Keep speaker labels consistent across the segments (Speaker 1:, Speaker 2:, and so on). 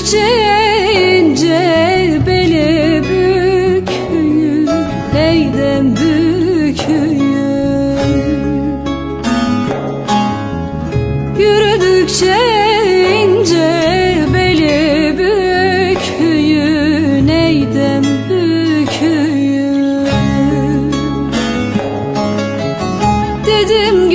Speaker 1: Büyüdükçe ince beli büküyüm Neyden büküyüm? Yürüdükçe ince beli büküyüm Neyden büküyüm? Dedim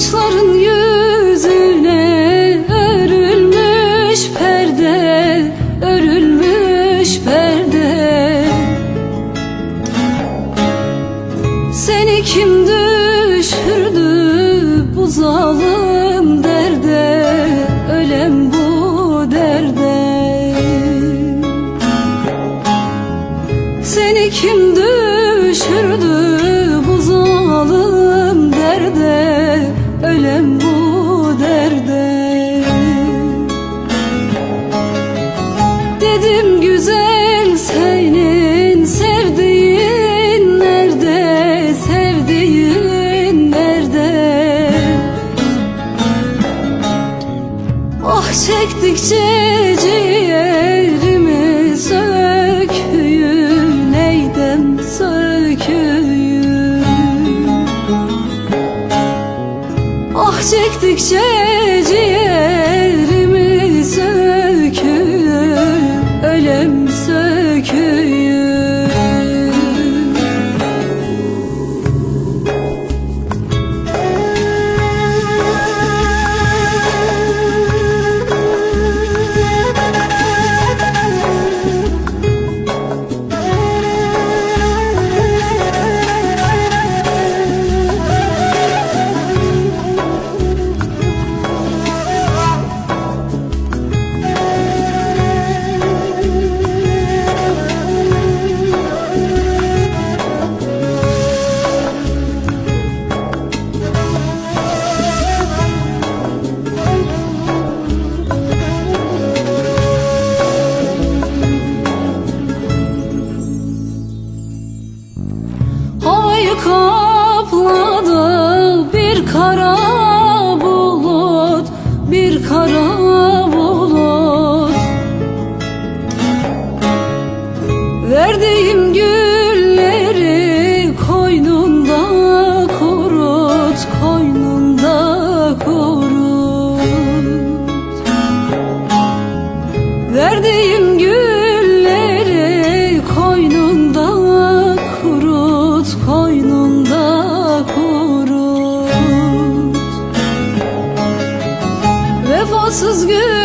Speaker 1: saçların yüzüne örülmüş perde örülmüş perde. Seni kim düşürdü bu zalim Çektikçe ciğerimi Neyden söküyüm Ah çektikçe ধরা yolsuz gün.